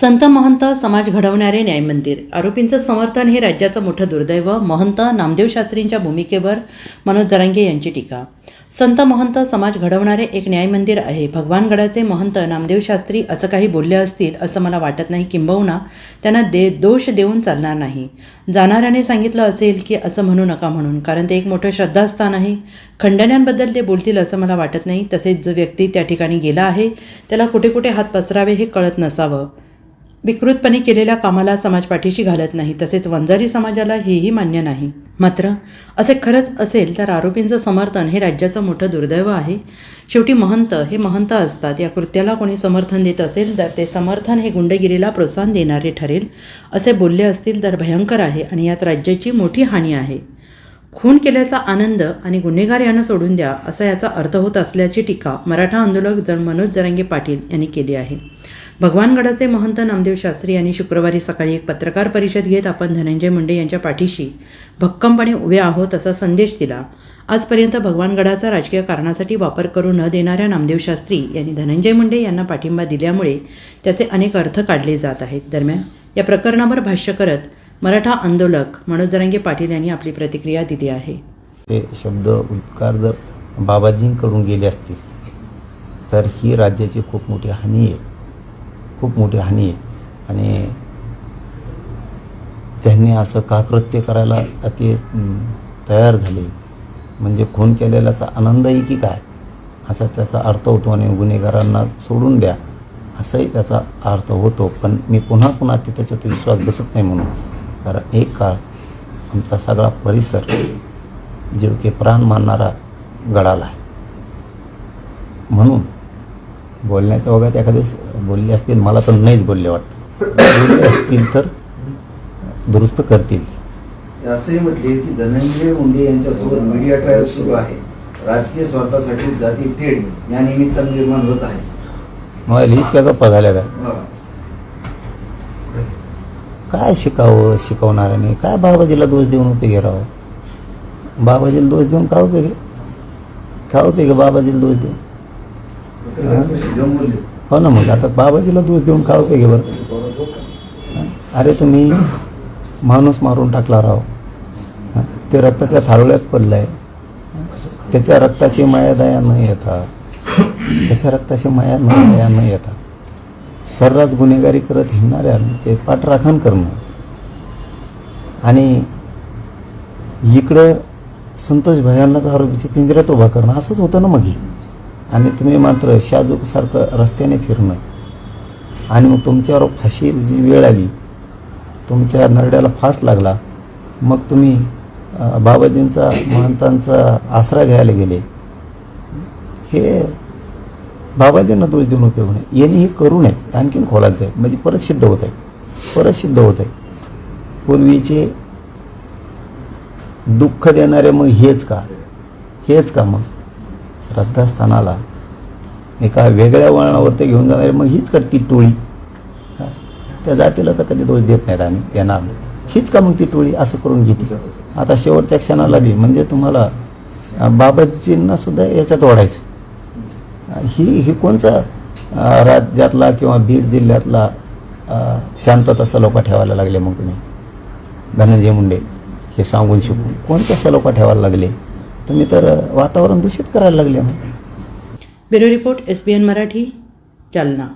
संत महंत समाज घडवणारे न्यायमंदिर. आरोपींचं समर्थन हे राज्याचं मोठं दुर्दैव. महंत नामदेव शास्त्रींच्या भूमिकेवर मनोज जरांगे यांची टीका. संत महंत समाज घडवणारे एक न्यायमंदिर आहे. भगवानगडाचे महंत नामदेव शास्त्री असं काही बोलले असतील असं मला वाटत नाही किंबहुना त्यांना दे दोष देऊन चालणार नाही. जाणाऱ्याने सांगितलं असेल की असं म्हणू नका म्हणून कारण ते एक मोठं श्रद्धास्थान आहे. खंडण्यांबद्दल ते बोलतील असं मला वाटत नाही. तसेच जो व्यक्ती त्या ठिकाणी गेला आहे त्याला कुठे कुठे हात पसरावे हे कळत नसावं. विकृतपणे केलेल्या कामाला समाज पाठीशी घालत नाही तसेच वंजारी समाजाला हेही मान्य नाही. मात्र असे खरंच असेल तर आरोपींचं समर्थन हे राज्याचं मोठं दुर्दैव आहे. शेवटी महंत हे महंत असतात या कृत्याला कोणी समर्थन देत असेल तर ते समर्थन हे गुंडगिरीला प्रोत्साहन देणारे ठरेल असे बोलले असतील तर भयंकर आहे आणि यात राज्याची मोठी हानी आहे. खून केल्याचा आनंद आणि गुन्हेगार यांना सोडून द्या असा याचा अर्थ होत असल्याची टीका मराठा आंदोलक जण मनोज जरांगे पाटील यांनी केली आहे. भगवानगडाचे महंत नामदेव शास्त्री यांनी शुक्रवारी सकाळी एक पत्रकार परिषद घेत आपण धनंजय मुंडे यांच्या पाठीशी भक्कमपणे उभे आहोत असा संदेश दिला. आजपर्यंत भगवानगडाचा राजकीय कारणासाठी वापर करू न देणाऱ्या नामदेव शास्त्री यांनी धनंजय मुंडे यांना पाठिंबा दिल्यामुळे त्याचे अनेक अर्थ काढले जात आहेत. दरम्यान या प्रकरणावर भाष्य करत मराठा आंदोलक मनोज जरांगे पाटील यांनी आपली प्रतिक्रिया दिली आहे. ते शब्द उद्गार जर बाबाजींकडून गेले असतील तर ही राज्याची खूप मोठी हानी आहे. खूप मोठी हानी आहे. आणि त्यांनी असं काकृत्य करायला ते तयार झाले? म्हणजे खून केलेल्याचा आनंदही की काय? असा त्याचा अर्थ होतो आणि गुन्हेगारांना सोडून द्या. असाही त्याचा अर्थ होतो. पण मी पुन्हा पुन्हा ते त्याच्यात विश्वास बसत नाही म्हणून. कारण एक काळ आमचा सगळा परिसर जीव की प्राण मानणारा गडाला आहे. म्हणून बोलण्याच्या वगैरे एखाद्या दिवस बोलले असतील मला तर नाहीच बोलले वाटतं. बोलले असतील तर दुरुस्त करतील. असंही म्हटले की धनंजय मुंडे यांच्यासोबत मीडिया ट्रायल सुरू आहे. राजकीय स्वार्थासाठी जाती तेढ या निमित्तानं निर्माण होत आहे. मग इतक्या गप्पा झाल्या काय बघा. काय शिकावं शिकवणाऱ्याने? काय बाबाजीला दोष देऊन उपयोगी राहावं? बाबाजीला दोष देऊन का उपयोगी? का उपयोगी बाबाजीला दोष देऊन? हो ना मग आता बाबाजीला दोष देऊन का उपयोगी बरं? अरे तुम्ही माणूस मारून टाकला राव. ते रक्ताच्या थारोळ्यात पडलंय. आहे त्याच्या रक्ताची माया दया न येता. त्याच्या रक्ताची माया न दया न येता. सर्रास गुन्हेगारी करत हिंडणाऱ्यांचे पाठराखण करणं. आणि इकडं संतोष भयांनाच आरोपीची पिंजऱ्यात उभा करणं असंच होतं ना मग हे? आणि तुम्ही मात्र शाजूकसारखं रस्त्याने फिरणं. आणि मग तुमच्यावर फाशी जी वेळ आली तुमच्या नरड्याला फास लागला मग तुम्ही बाबाजींचा महंतांचा आसरा घ्यायला गेले. हे बाबाजींना दोष देऊन उपयोग नाही. यांनी हे करू नये. आणखीन खोलात जाईल म्हणजे परत सिद्ध होत आहे. परत सिद्ध होत आहे. पूर्वीचे दुःख देणारे मग हेच का? हेच का मग? श्रद्धास्थानाला एका वेगळ्या वळणावर ते घेऊन जाणारे मग हीच का टोळी. त्या जातीला तर कधी दोष देत नाहीत आम्ही देणार हीच का मग ती टोळी असं करून घेते? आता शेवटच्या क्षणाला बी म्हणजे तुम्हाला बाबाजींना सुद्धा याच्यात ओढायचं. ही ही कोणचा राज्यातला किंवा बीड जिल्ह्यातला शांतता सलोखा ठेवायला लागले मग तुम्ही? धनंजय मुंडे हे सांगून शिकून. कोणत्या सलोखा ठेवायला लागले? तुम्ही तर वातावरण दूषित करायला लागले मग bureau report S B N Marathi Jalna.